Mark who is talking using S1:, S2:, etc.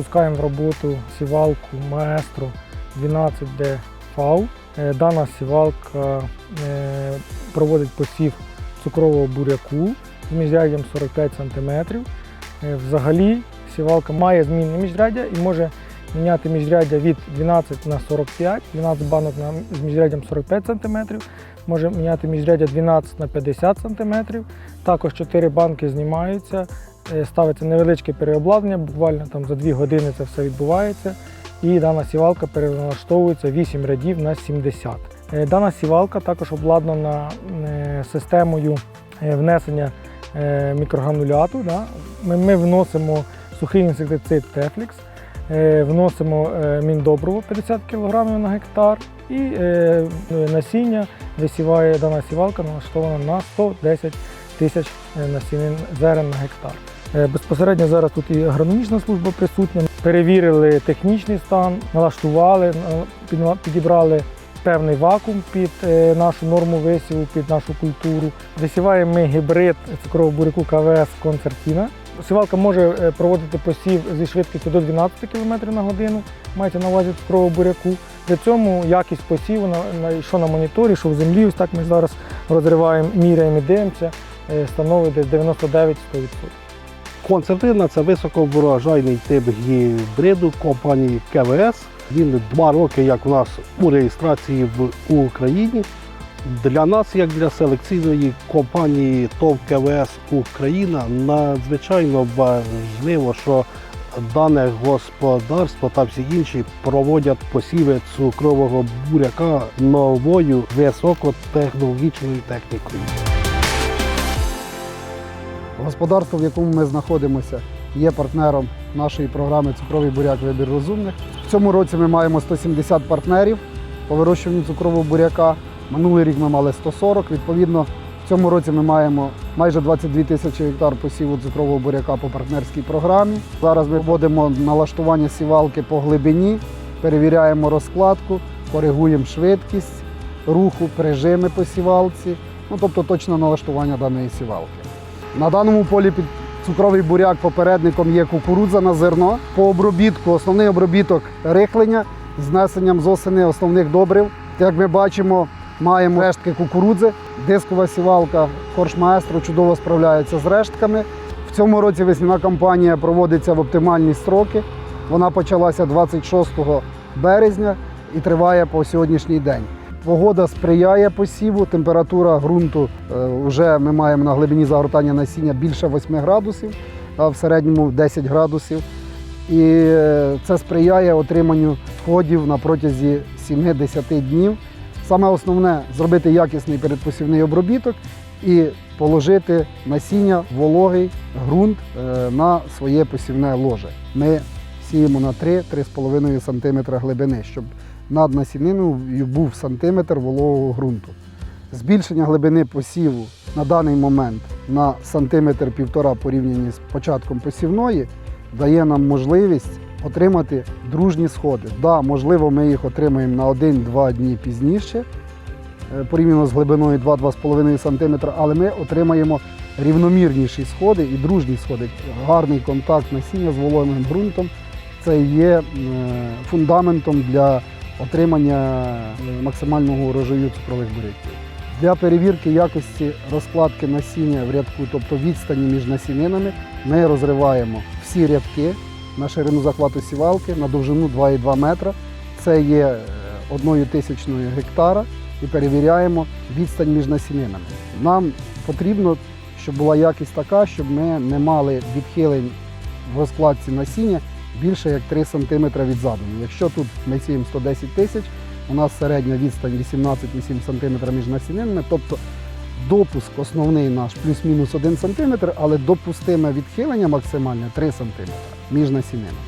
S1: запускаємо в роботу сівалку Maestro 12D FAU. Е, Дана сівалка е, проводить посів цукрового буряку з міжряддям 45 см. Е, Взагалі сівалка має змінне міжряддя і може міняти міжряддя від 12 на 45, 12 банок з міжряддям 45 см, може міняти міжряддя 12 на 50 см. Також 4 банки знімаються, е, ставиться невеличке переобладнання, буквально там за 2 години це все відбувається. І дана сівалка переналаштовується 8 рядів на 70. Е, Дана сівалка також обладнана е, системою внесення мікрогрануляту. Ми, вносимо сухий інсектицид Тефлікс, вносимо е, 50 кг на гектар і е, насіння висіває дана сівалка налаштована на 110 тисяч е, насінин зерен на гектар. Е, Безпосередньо зараз тут і агрономічна служба присутня. Перевірили технічний стан, налаштували, е, підібрали певний вакуум під е, нашу норму висіву, під нашу культуру. Висіваємо ми гібрид цукрового буряку КВС Концертіна. Сівалка може е, проводити посів зі швидкістю до 12 км на годину, мається на увазі цукрового буряку. При цьому якість посіву, що на моніторі, що в землі, ось так ми зараз розриваємо, міряємо і дивимося, е, становить десь 99-100%.
S2: Концертина це високоврожайний тип гібриду компанії КВС. Він два роки як у нас у реєстрації в Україні. Для нас, як для селекційної компанії ТОВ КВС Україна, надзвичайно важливо, що дане господарство та всі інші проводять посіви цукрового буряка новою високотехнологічною технікою.
S3: Господарство, в якому ми знаходимося, є партнером нашої програми Цукровий буряк Вибір розумних. В цьому році ми маємо 170 партнерів по вирощуванню цукрового буряка. Минулий рік ми мали 140. Відповідно, в цьому році ми маємо майже 22 тисячі гектар посіву цукрового буряка по партнерській програмі. Зараз ми вводимо налаштування сівалки по глибині, перевіряємо розкладку, коригуємо швидкість руху, прижими по сівалці, ну тобто точне налаштування даної сівалки. На даному полі під цукровий буряк попередником є кукурудза на зерно. По обробітку основний обробіток рихлення з внесенням з осени основних добрив. Як ми бачимо, маємо рештки кукурудзи. Дискова сівалка Корж Маестро чудово справляється з рештками. В цьому році весняна кампанія проводиться в оптимальні строки. Вона почалася 26 березня і триває по сьогоднішній день. Погода сприяє посіву, температура ґрунту е, вже ми маємо на глибині загортання насіння більше 8 градусів, а в середньому 10 градусів. І е, це сприяє отриманню сходів на протязі 7-10 днів. Саме основне зробити якісний передпосівний обробіток і положити насіння, вологий ґрунт е, на своє посівне ложе. Ми сіємо на 3-3,5 см глибини, щоб над насіниною був сантиметр вологого ґрунту. Збільшення глибини посіву на даний момент на сантиметр півтора порівняні з початком посівної дає нам можливість отримати дружні сходи. Да, можливо, ми їх отримаємо на 1-2 дні пізніше, е, порівняно з глибиною 2-2,5 см, але ми отримаємо рівномірніші сходи і дружні сходи. Гарний контакт насіння з вологим ґрунтом це є е, фундаментом для отримання е, максимального урожаю цукрових буряків. Для перевірки якості розкладки насіння в рядку, тобто відстані між насінинами, ми розриваємо всі рядки на ширину захвату сівалки на довжину 2,2 метра. Це є е, одною тисячною гектара і перевіряємо відстань між насінинами. Нам потрібно, щоб була якість така, щоб ми не мали відхилень в розкладці насіння більше як 3 см від задуму. Якщо тут ми сіємо 110 тисяч, у нас середня відстань 18,7 см між насінинами, тобто допуск основний наш плюс-мінус 1 см, але допустиме відхилення максимальне 3 см між насінинами.